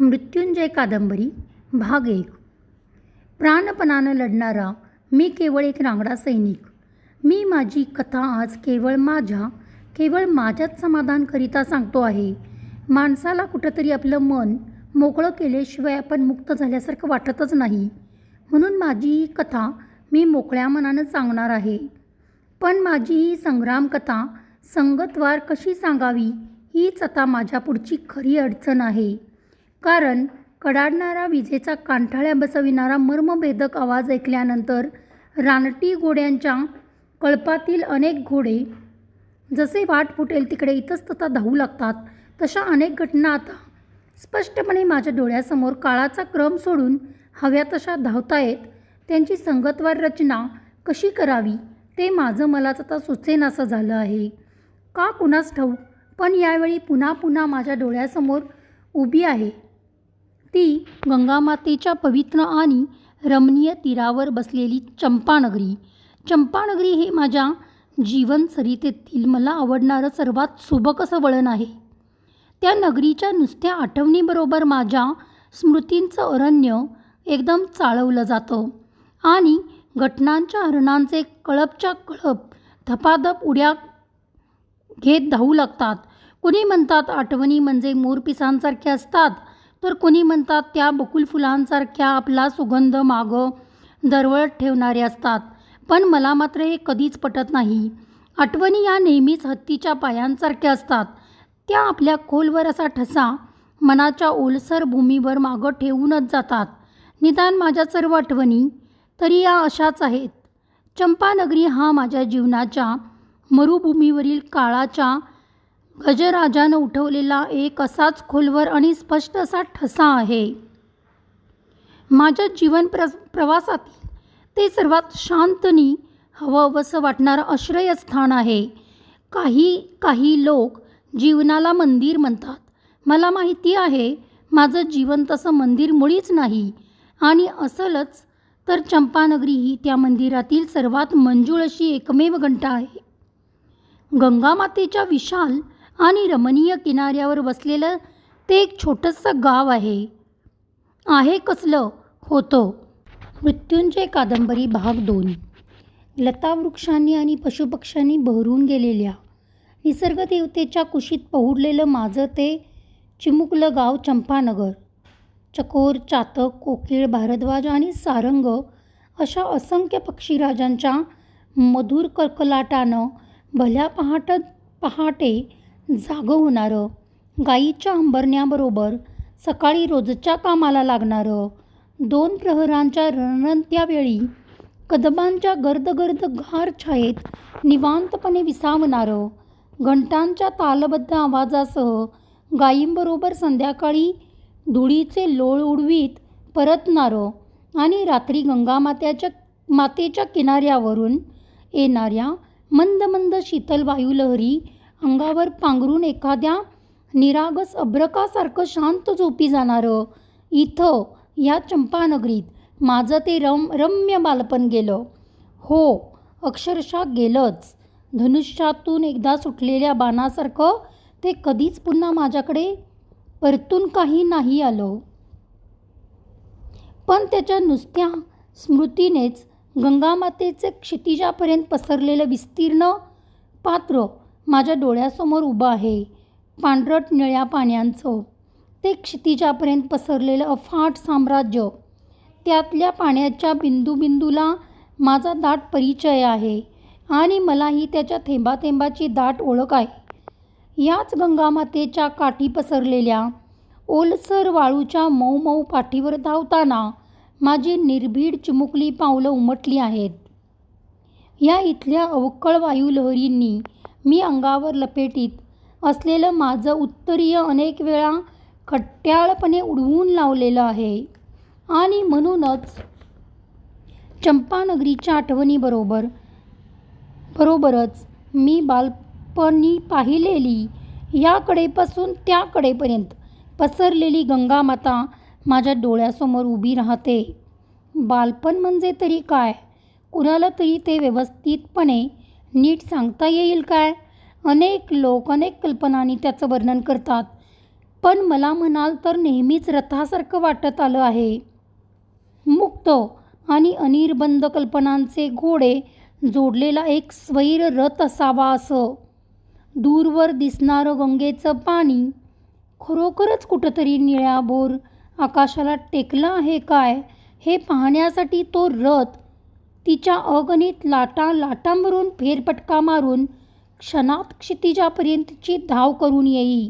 मृत्युंजय कादंबरी भाग एक. प्राणपणानं लढणारा मी केवळ एक रांगडा सैनिक. मी माझी कथा आज केवळ माझ्या केवळ माझ्याच समाधानकरिता सांगतो आहे. माणसाला कुठंतरी आपलं मन मोकळं केल्याशिवाय आपण मुक्त झाल्यासारखं वाटतच नाही. म्हणून माझी ही कथा मी मोकळ्या मनानं सांगणार आहे. पण माझी ही संग्राम कथा संगतवार कशी सांगावी हीच आता माझ्या पुढची खरी अडचण आहे. कारण कडाडणारा विजेचा कांठाळ्या बसविणारा मर्मभेदक आवाज ऐकल्यानंतर रानटी घोड्यांच्या कळपातील अनेक घोडे जसे वाट फुटेल तिकडे इतस्तता धावू लागतात तशा अनेक घटना आता स्पष्टपणे माझ्या डोळ्यासमोर काळाचा क्रम सोडून हव्या तशा धावता येत. त्यांची संगतवार रचना कशी करावी ते माझं मलाच आता सुचेनासं झालं आहे. का कुणास ठाऊक पण यावेळी पुन्हा पुन्हा माझ्या डोळ्यासमोर उभी आहे. ती गंगामातेच्या पवित्र आणि रमणीय तीरावर बसलेली चंपानगरी. चंपानगरी हे माझ्या जीवनसरितेतील मला आवडणारं सर्वात सुबक असं वळण आहे. त्या नगरीच्या नुसत्या आठवणीबरोबर माझ्या स्मृतींचं अरण्य एकदम चाळवलं जातं आणि घटनांच्या हरणांचे कळपच्या कळप धपाधप उड्या घेत धावू लागतात. कुणी म्हणतात आठवणी म्हणजे मोरपिसांसारख्या असतात. तर कुणी म्हणतात त्या बकुल फुलांसारख्या आपला सुगंध मागं दरवळत ठेवणारे असतात. पण मला मात्र हे कधीच पटत नाही. आठवणी या नेहमीच हत्तीच्या पायांसारख्या असतात. त्या आपल्या खोलवर असा ठसा मनाच्या ओलसर भूमीवर मागं ठेवूनच जातात. निदान माझ्या सर्व आठवणी तरी या अशाच आहेत. चंपानगरी हा माझ्या जीवनाच्या मरुभूमीवरील काळाच्या गजराजानं उठवलेला एक असाच खोलवर आणि स्पष्ट असा ठसा आहे. माझ्या जीवन प्र प्रवासातील ते सर्वात शांतनी हवं हवंसं वाटणारं आश्रयस्थान आहे. काही काही लोक जीवनाला मंदिर म्हणतात. मला माहिती आहे माझं जीवन तसं मंदिर मुळीच नाही. आणि असलच तर चंपानगरी ही त्या मंदिरातील सर्वात मंजूळ अशी एकमेव घंटा आहे. गंगामातेच्या विशाल आणि रमणीय किनाऱ्यावर बसलेलं ते एक छोटंसं गाव आहे. आहे कसलं? होतं. मृत्युंजय कादंबरी भाग दोन. लतावृक्षांनी आणि पशुपक्ष्यांनी बहरून गेलेल्या निसर्गदेवतेच्या कुशीत पहुडलेलं माझं ते चिमुकलं गाव चंपानगर. चकोर चातक कोकिळ भारद्वाज आणि सारंग अशा असंख्य पक्षीराजांच्या मधुर कलकलाटानं भल्या पहाट पहाटे जागं होणारं. गाईच्या अंबरण्याबरोबर सकाळी रोजच्या कामाला लागणारं. दोन प्रहरांच्या रणंत्या वेळी कदबांच्या गर्द गार छायेत निवांतपणे विसावणारं. घंटांच्या तालबद्ध आवाजासह गायींबरोबर संध्याकाळी धुळीचे लोळ उडवीत परतणारं आणि रात्री गंगामात्याच्या मातेच्या किनाऱ्यावरून येणाऱ्या मंद मंद शीतल वायुलहरी अंगावर पांघरून एखाद्या निरागस अभ्रकासारखं शांत झोपी जाणारं. इथं या चंपानगरीत माझं ते रम रम्य बालपण गेलं. हो अक्षरशः गेलंच. धनुष्यातून एकदा सुटलेल्या बाणासारखं ते कधीच पुन्हा माझ्याकडे परतून काही नाही आलं. पण त्याच्या नुसत्या स्मृतीनेच गंगामातेचे क्षितिजापर्यंत पसरलेलं विस्तीर्ण पात्र माझ्या डोळ्यासमोर उभं आहे. पांढरट निळ्या पाण्याचं. ते क्षितिजापर्यंत पसरलेलं अफाट साम्राज्य. त्यातल्या पाण्याच्या बिंदूबिंदूला माझा दाट परिचय आहे आणि मलाही त्याच्या थेंबाथेंबाची दाट ओळख आहे. याच गंगामातेच्या काठी पसरलेल्या ओलसर वाळूच्या मऊ मऊ पाठीवर धावताना माझी निर्भीड चिमुकली पावलं उमटली आहेत. या इथल्या अवकळ वायुलहरींनी मी अंगावर लपेटीत असलेलं माझं उत्तरीय अनेक वेळा खट्ट्याळपणे उडवून लावलेलं आहे. आणि म्हणूनच चंपानगरीच्या आठवणीबरोबर बरोबरच मी बालपणी पाहिलेली याकडेपासून त्याकडेपर्यंत पसरलेली गंगामाता माझ्या डोळ्यासमोर उभी राहते. बालपण म्हणजे तरी काय? कुणाला तरी ते व्यवस्थितपणे नीट सांगता येईल काय? अनेक लोक अनेक कल्पनांनी त्याचं वर्णन करतात. पण मला म्हणाल तर नेहमीच रथासारखं वाटत आलं आहे. मुक्त आणि अनिर्बंध कल्पनांचे घोडे जोडलेला एक स्वैर रथ असावा असं. दूरवर दिसणारं गंगेचं पाणी खरोखरच कुठंतरी निळ्याभोर आकाशाला टेकलं आहे काय? हे पाहण्यासाठी तो रथ तिच्या अगणित लाटा लाटांवरून फेरपटका मारून क्षणात क्षितिजापर्यंतची धाव करून येई.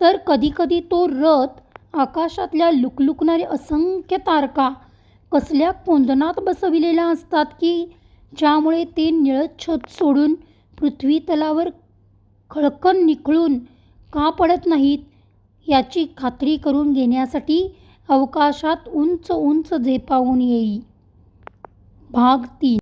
तर कधीकधी तो रथ आकाशातल्या लुकलुकणारे असंख्य तारका कसल्या कोंदनात बसविलेल्या असतात की ज्यामुळे ते निळछत सोडून पृथ्वी तलावर खळकन निखळून का पडत नाहीत याची खात्री करून घेण्यासाठी अवकाशात उंच उंच झेपावून येई. भाग तीन